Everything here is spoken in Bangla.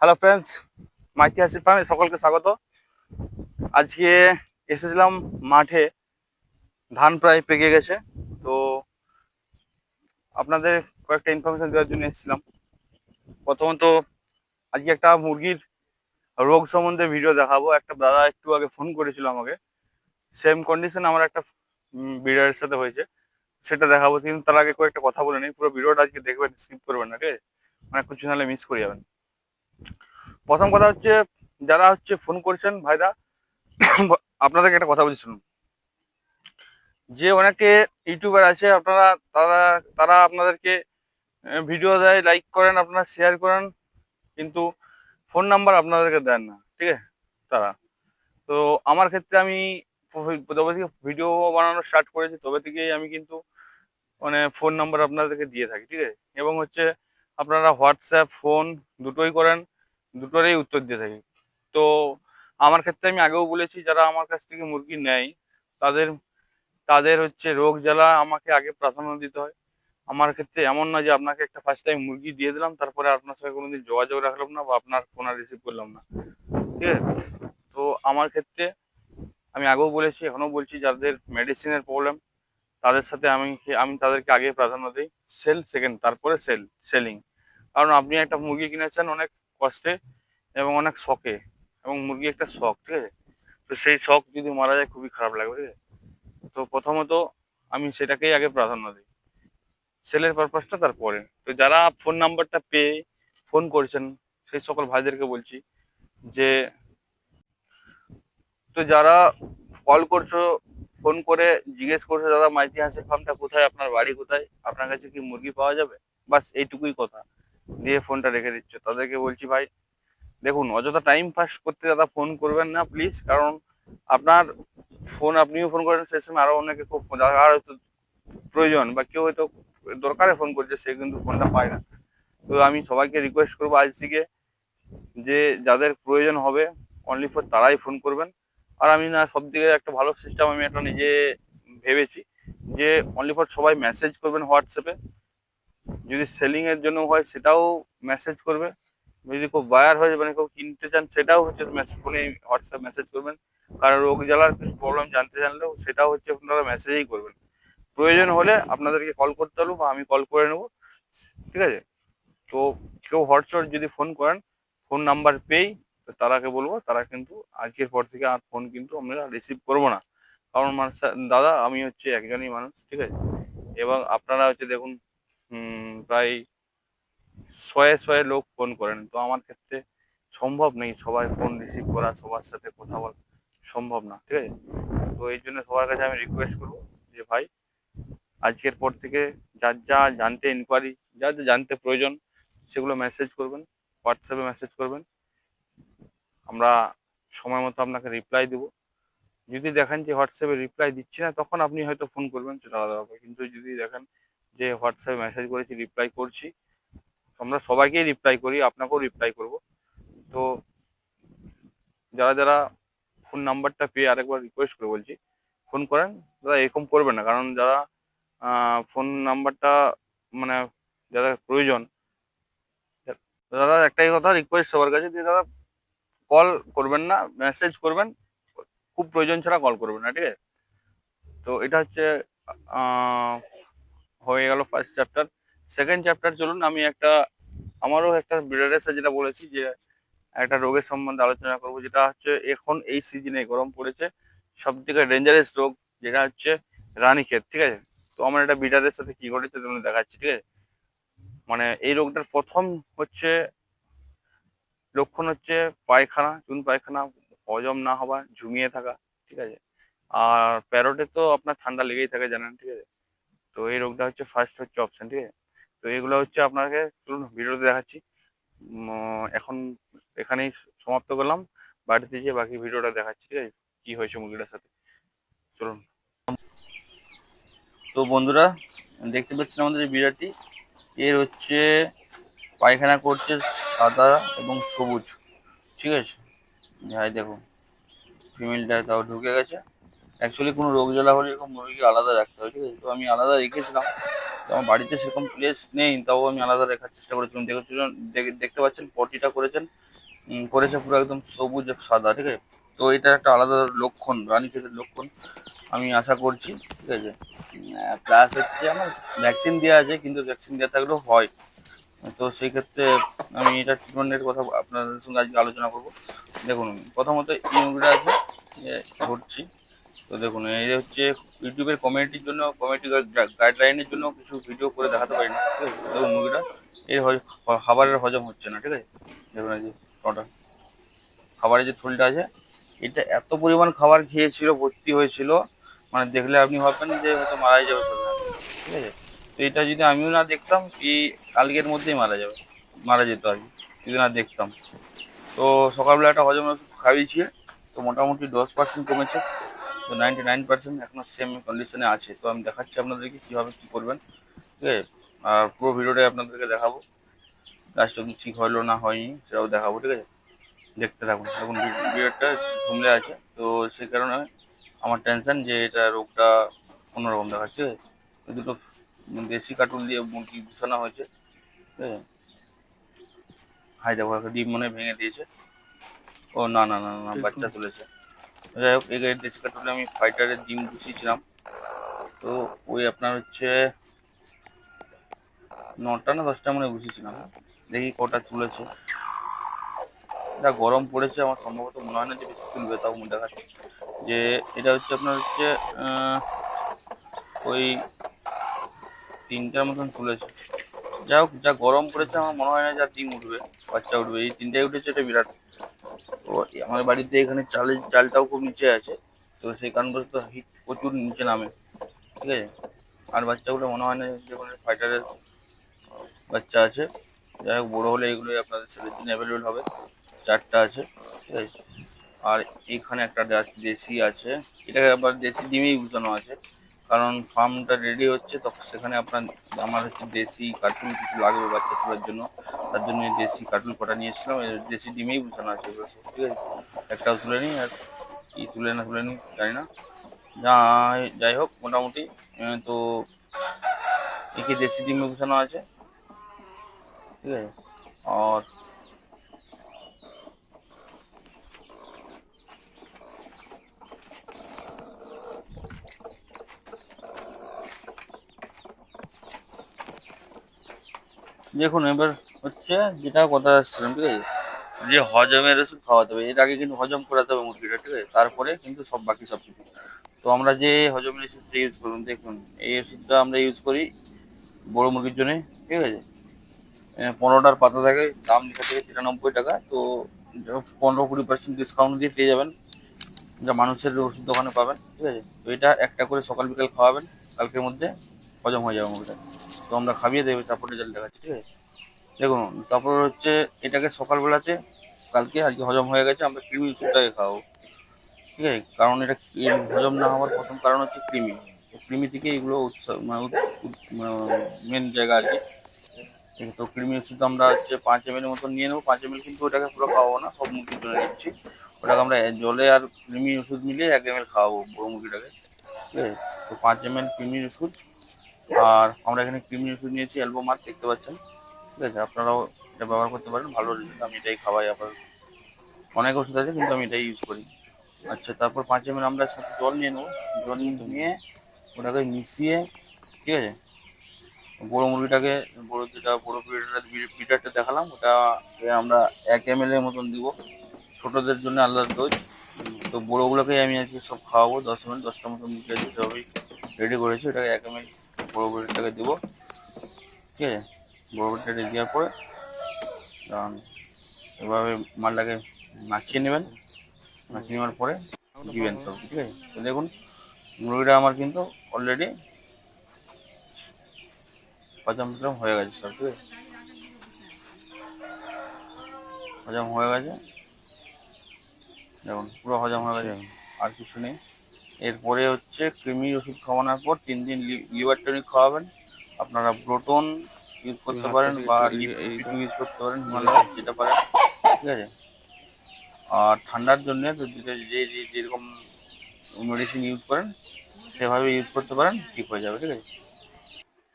হ্যালো ফ্রেন্ডস মাইতি হাসির ফার্মে সকলকে স্বাগত। আজকে এসেছিলাম মাঠে, ধান প্রায় পেকে গেছে, তো আপনাদের কয়েকটা ইনফরমেশন দেওয়ার জন্য এসেছিলাম। প্রথমত, আজকে একটা মুরগির রোগ সম্বন্ধে ভিডিও দেখাবো। একটা দাদা একটু আগে ফোন করেছিল আমাকে। সেম কন্ডিশন আমার একটা বিড়ারের সাথে হয়েছে। সেটা দেখাবো, কিন্তু তার আগে কয়েকটা কথা বলে নিই। পুরো ভিডিওটা আজকে দেখবেন স্কিপ করবেন না, ঠিক আছে? অনেক কিছু নাহলে মিস করে যাবেন। প্রথম কথা হচ্ছে, যারা হচ্ছে ফোন করছেন ভাইরা আপনাদেরকে একটা কথা বলছি শুনুন। যে অনেকে ইউটিউবার আছে, আপনারা, তারা তারা আপনাদেরকে ভিডিও দেয় লাইক করেন, আপনারা শেয়ার করেন, কিন্তু ফোন নাম্বার আপনাদেরকে দেন না, ঠিক আছে? তারা। তো আমার ক্ষেত্রে আমি তবে থেকে ভিডিও বানানো স্টার্ট করেছি, তবে থেকেই আমি কিন্তু মানে ফোন নাম্বার আপনাদেরকে দিয়ে থাকি, ঠিক আছে? এবং হচ্ছে আপনারা হোয়াটসঅ্যাপ, ফোন দুটোই করেন, দুটোরই উত্তর দিয়ে থাকি। তো আমার ক্ষেত্রে আমি আগেও বলেছি, যারা আমার কাছ থেকে মুরগি নেয়, তাদের তাদের হচ্ছে রোগ জ্বালা আমাকে আগে প্রাধান্য দিতে হয়। আমার ক্ষেত্রে এমন নয় যে আপনাকে একটা ফার্স্ট টাইম মুরগি দিয়ে দিলাম, তারপরে আপনার সঙ্গে কোনোদিন যোগাযোগ রাখলাম না বা আপনার ফোন রিসিভ করলাম না। ঠিক আছে? তো আমার ক্ষেত্রে আমি আগেও বলেছি, এখনও বলছি, যাদের মেডিসিনের প্রবলেম তাদের সাথে আমি আমি তাদেরকে আগে প্রাধান্য দিই। সেল সেকেন্ড তারপরে সেল সেলিং কারণ আপনি একটা মুরগি কিনেছেন অনেক কষ্টে এবং অনেক শখে, এবং মুরগি একটা শখ, ঠিক আছে? তো সেই শখ যদি মারা যায় খুবই খারাপ লাগবে, ঠিক আছে? তো প্রথমত আমি সেটাকেই আগে প্রাধান্য দিই। সেলের পারপাসটা তারপরে। তো যারা ফোন নাম্বারটা পেয়ে ফোন করছেন, সেই সকল ভাইদেরকে বলছি যে, তো যারা কল করছ ফোন করে জিজ্ঞেস করছ, দাদা, মাইতি হাঁসের ফার্মটা কোথায়? আপনার বাড়ি কোথায়? আপনার কাছে কি মুরগি পাওয়া যাবে? বাস এইটুকুই কথা। দিয়ে ফোনটা রেখে দিচ্ছ। তাদেরকে বলছি, ভাই, দেখুন, অযথা টাইম পাস করতে দাদা ফোন করবেন না প্লিজ কারণ আপনার ফোন আপনিও ফোন করেন সে সময় আরও অনেকে খুব আর হয়তো প্রয়োজন বা কেউ হয়তো দরকারে ফোন করছে, সে কিন্তু ফোনটা পায় না। তো আমি সবাইকে রিকোয়েস্ট করব আজ থেকে যে যাদের প্রয়োজন হবে অনলি ফর তারাই ফোন করবেন। আর আমি না সব দিকে একটা ভালো সিস্টেম আমি একটা নিজে ভেবেছি যে অনলি ফর সবাই মেসেজ করবেন হোয়াটসঅ্যাপে যদি সেলিং এর জন্য হয় সেটাও মেসেজ করবে। যদি কেউ বায়ার হয়ে মানে কেউ কিনতে চান, সেটাও হচ্ছে মেসেজ ফোনে হোয়াটসঅ্যাপ মেসেজ করবেন। কারণ রোগ জ্বালার কিছু প্রবলেম জানতে জানলেও সেটাও হচ্ছে আপনারা মেসেজেই করবেন। প্রয়োজন হলে আপনাদেরকে কল করতে পারব বা আমি কল করে নেব। ঠিক আছে? তো কেউ হোয়াটসঅ্যাপ যদি ফোন করেন ফোন নাম্বার পেয়েই তারাকে বলব, তারা কিন্তু আজকের পর থেকে আর ফোন কিন্তু আমরা রিসিভ করব না। কারণ দাদা, আমি হচ্ছে একজনই মানুষ, ঠিক আছে? এবং আপনারা হচ্ছে দেখুন প্রায় শয়ে শয়ে লোক ফোন করেন। তো আমার ক্ষেত্রে সম্ভব নেই সবাই ফোন রিসিভ করা, সবার সাথে কথা বলা সম্ভব না, ঠিক আছে? তো এই জন্য সবার কাছে আমি রিকোয়েস্ট করব যে, ভাই, আজকের পর থেকে যার যা জানতে ইনকোয়ারি যা যা জানতে প্রয়োজন, সেগুলো মেসেজ করবেন হোয়াটসঅ্যাপে মেসেজ করবেন। আমরা সময় মতো আপনাকে রিপ্লাই দেব। যদি দেখেন যে হোয়াটসঅ্যাপে রিপ্লাই দিচ্ছি না, তখন আপনি হয়তো ফোন করবেন, সেটা আলাদা ব্যাপার। কিন্তু যদি দেখেন যে হোয়াটসঅ্যাপে মেসেজ করেছি রিপ্লাই করছি। আমরা সবাইকেই রিপ্লাই করি, আপনাকেও রিপ্লাই করব। তো যারা যারা ফোন নাম্বারটা পেয়ে আরেকবার রিকোয়েস্ট করে বলছি ফোন করেন দাদা এরকম করবেন না। কারণ যারা ফোন নাম্বারটা মানে যারা প্রয়োজন দাদা একটাই কথা রিকোয়েস্ট সবার কাছে যে দাদা কল করবেন না মেসেজ করবেন, খুব প্রয়োজন ছাড়া কল করবেন না, ঠিক আছে? তো এটা হচ্ছে হয়ে গেল ফার্স্ট চ্যাপ্টার সেকেন্ড চ্যাপ্টার চলুন, আমি একটা, আমারও একটা ব্রিডারের সাথে যেটা বলেছি যে, একটা রোগের সম্বন্ধে আলোচনা করব, যেটা হচ্ছে এখন এই সিজনে গরম পড়েছে সব থেকে ডেঞ্জারাস রোগ যেটা হচ্ছে রানীক্ষেত ঠিক আছে? তো আমার একটা ব্রিডারের সাথে কি ঘটেছে তুমি দেখাচ্ছি, ঠিক আছে? মানে এই রোগটার প্রথম হচ্ছে, লক্ষণ হচ্ছে পায়খানা, চুন পায়খানা, হজম না হওয়া, ঝুমিয়ে থাকা, ঠিক আছে? আর প্যারোটে তো আপনার ঠান্ডা লেগেই থাকে, জানেন, ঠিক আছে? তো এই রোগটা হচ্ছে ফার্স্ট হচ্ছে অপশন ঠিক আছে? তো এগুলো হচ্ছে আপনাকে চলুন ভিডিওতে দেখাচ্ছি। এখন এখানেই সমাপ্ত করলাম। বাড়িতে গিয়ে বাকি ভিডিওটা দেখাচ্ছি, ঠিক আছে? কী হয়েছে মুরগিটার সাথে? চলুন। তো বন্ধুরা, দেখতে পাচ্ছেন আমাদের এই বিড়াটি এর হচ্ছে পায়খানা করছে সাদা এবং সবুজ, ঠিক আছে? যাই দেখুন ফিমেলটা তাও ঢুকে গেছে। অ্যাকচুয়ালি কোনো রোগ জ্বালা হলে এরকম মুরগি আলাদা রাখতে হয়, ঠিক আছে? তো আমি আলাদা রেখেছিলাম। তো আমার বাড়িতে সেরকম প্লেস নেই, তাও আমি আলাদা রাখার চেষ্টা করেছিলাম। দেখেছিলাম দেখতে পাচ্ছেন, পটিটা করেছেন। করেছে পুরো একদম সবুজ সাদা, ঠিক আছে? তো এটা একটা আলাদা লক্ষণ রানীক্ষেতের লক্ষণ, আমি আশা করছি, ঠিক আছে? প্লাস হচ্ছে আমার ভ্যাকসিন দেওয়া আছে, কিন্তু ভ্যাকসিন দেওয়া থাকলেও হয়। তো সেই ক্ষেত্রে আমি এটা ট্রিটমেন্টের কথা আপনাদের সঙ্গে আজকে আলোচনা করব। দেখুন, প্রথমত মুভিটা আছে ধরছি তো দেখুন, এই হচ্ছে ইউটিউবের কমিউনিটির জন্য কমিউনিটি গাইডলাইনের জন্য কিছু ভিডিও করে দেখাতে পারি না, ঠিক আছে? দেখুন মুভিটা এই খাবারের হজম হচ্ছে না, ঠিক আছে? দেখুন এই যে ওটা খাবারের যে থলটা আছে, এটা এত পরিমাণ খাবার খেয়েছিল, ভর্তি হয়েছিল মানে দেখলে আপনি ভাববেন যে হয়তো মারাই যাবে ঠিক আছে? তো এটা যদি আমিও না দেখতাম, এই কালকের মধ্যেই মারা যাবে, মারা যেত আর কি, যদি না দেখতাম। তো সকালবেলা একটা হজম খাইয়েছি, তো মোটামুটি দশ পার্সেন্ট কমেছে। তো নাইনটি নাইন পার্সেন্ট এখনও সেম কন্ডিশনে আছে। তো আমি দেখাচ্ছি আপনাদেরকে কীভাবে কী করবেন ঠিক আছে? আর পুরো ভিডিওটাই আপনাদেরকে দেখাবো। গাছটা ঠিক হলো না হয়নি সেটাও দেখাবো ঠিক আছে? দেখতে থাকুন। এখন বিয়ারটা ঘুমলে আছে। তো সেই কারণে আমার টেনশন যে এটা রোগটা অন্যরকম দেখাচ্ছে দুটো দেশি কাটুল দিয়ে মুরগি বসানো হয়েছে ঠিক আছে? হাই দেখো একটা ডিম মনে ভেঙে দিয়েছে। ও না না না না বাচ্চা তুলেছে। যাই হোক এই গাড়ির দেশি কাটুলে আমি ফাইটারের ডিম বসিয়েছিলাম। তো ওই আপনার হচ্ছে নটা না দশটা মনে বসিয়েছিলাম। দেখি কটা তুলেছে। যা গরম পড়েছে, আমার সম্ভবত মনে হয় না যে বেশি তুলবে, তাও মনে দেখাচ্ছে। যে এটা হচ্ছে আপনার হচ্ছে ওই তিনটার মতন তুলেছে। যাই হোক যা গরম পড়েছে, আমার মনে হয় না যা ডিম উঠবে, বাচ্চা উঠবে। এই তিনটাই উঠেছে, এটা বিরাট। আমার বাড়িতে এখানে চালের চালটাও খুব নিচে আছে, তো সেই কারণবশত হিট প্রচুর নিচে নামে, ঠিক আছে? আর বাচ্চাগুলো মনে হয় না যে কোনো ফাইটারের বাচ্চা আছে। যাই হোক, বড়ো হলে এগুলোই আপনাদের ছেলের জন্য অ্যাভেলেবেল হবে। চারটা আছে, ঠিক আছে? আর এখানে একটা দেশি আছে, এটাকে আবার দেশি ডিমেই বুঝানো আছে। কারণ ফার্মটা রেডি হচ্ছে তখন সেখানে আপনার আমার হচ্ছে দেশি কার্টুন কিছু লাগবে বাচ্চা তোলার জন্য। তার জন্য দেশি কার্টুন কটা নিয়ে এসেছিলাম দেশি ডিমেই বুঝানো আছে ঠিক আছে? একটাও তুলে নিই আর কি তুলে না তুলে নিই, জানি না। যাই হোক, মোটামুটি তো একে দেশি ডিমে বুঝানো আছে, ঠিক আছে? আর দেখুন, এবার হচ্ছে যেটা কথা আসছিলাম, ঠিক আছে? যে হজমের ওষুধ খাওয়াতে হবে, এর আগে কিন্তু হজম করাতে হবে মুরগিটা, ঠিক আছে? তারপরে কিন্তু সব বাকি সব কিছু। তো আমরা যে হজমের ওষুধটা ইউজ করুন দেখুন, এই ওষুধটা আমরা ইউজ করি বড় মুরগির জন্য, ঠিক আছে? পনেরোটার পাতা থাকে, দাম লেখা থেকে তিরানব্বই টাকা। তো পনেরো কুড়ি পার্সেন্ট ডিসকাউন্ট দিয়ে পেয়ে যাবেন। যা মানুষের ওষুধ দোকানে পাবেন, ঠিক আছে? তো এটা একটা করে সকাল বিকাল খাওয়াবেন, কালকের মধ্যে হজম হয়ে যাবে মুরগিটা। তো আমরা খাইয়ে দেবে, তারপরে রেজাল্ট দেখাচ্ছি, ঠিক আছে? দেখুন, তারপর হচ্ছে এটাকে সকালবেলাতে, কালকে আজকে হজম হয়ে গেছে, আমরা কৃমি ওষুধটাকে খাওয়াবো ঠিক আছে? কারণ এটা হজম না হওয়ার প্রথম কারণ হচ্ছে কৃমি কৃমি থেকে এগুলো উৎস- মানে মেন জায়গা আর কি। তো কৃমি ওষুধ আমরা হচ্ছে পাঁচ এম এর মতন নিয়ে নেব। পাঁচ এম এল কিন্তু ওটাকে পুরো খাওয়াবো না, সব মুরগির জন্য নিচ্ছি। ওটাকে আমরা জলে আর কৃমি ওষুধ মিলিয়ে এক এম এল খাওয়াবো বড় মুরগিটাকে, ঠিক আছে? তো পাঁচ এম এল কৃমির ওষুধ আর আমরা এখানে কৃমি ওষুধ নিয়েছি অ্যালবোমার দেখতে পাচ্ছেন। ঠিক আছে, আপনারাও এটা ব্যবহার করতে পারেন, ভালো রেজাল্ট আমি এটাই খাওয়াই আবার অনেক ওষুধ আছে, কিন্তু আমি এটাই ইউজ করি। আচ্ছা তারপর পাঁচ এম আমরা সাথে জল নিয়ে নেব। জল নিয়ে ওটাকে মিশিয়ে, ঠিক আছে, বড় মুরগিটাকে, বড় যেটা, বড় পিটারটা পিটারটা দেখালাম, ওটা আমরা এক এম এর মতন দিব। ছোটদের জন্য আলাদা ডোজ তো বড়োগুলোকেই আমি আজকে সব খাওয়াবো, দশ এম এল দশটা মতো মুরগি আছে, সবই রেডি করেছি, ওটাকে এক এম এল বড়ো মুরগিটাকে দেবো। ঠিক আছে? বড় মুরগিটা দেওয়ার পরে এভাবে মালটাকে মাখিয়ে নেবেন মাখিয়ে নেওয়ার পরে দিবেন সব ঠিক আছে? তো দেখুন মুরগিটা আমার কিন্তু অলরেডি হজম টজম হয়ে গেছে সব ঠিক আছে? হজম হয়ে গেছে। দেখুন পুরো হজম হয়ে গেছে আর কিছু নেই। এরপরে হচ্ছে কৃমি ওষুধ খাওয়ানোর পর তিন দিন লিভার টনিক খাওয়াবেন। আপনারা ব্রোটন ইউজ করতে পারেন বা ইউজ করতে পারেন হিমালয় যেটা পারেন ঠিক আছে? আর ঠান্ডার জন্যে যে যে যেরকম মেডিসিন ইউজ করেন সেভাবে ইউজ করতে পারেন ঠিক হয়ে যাবে ঠিক আছে?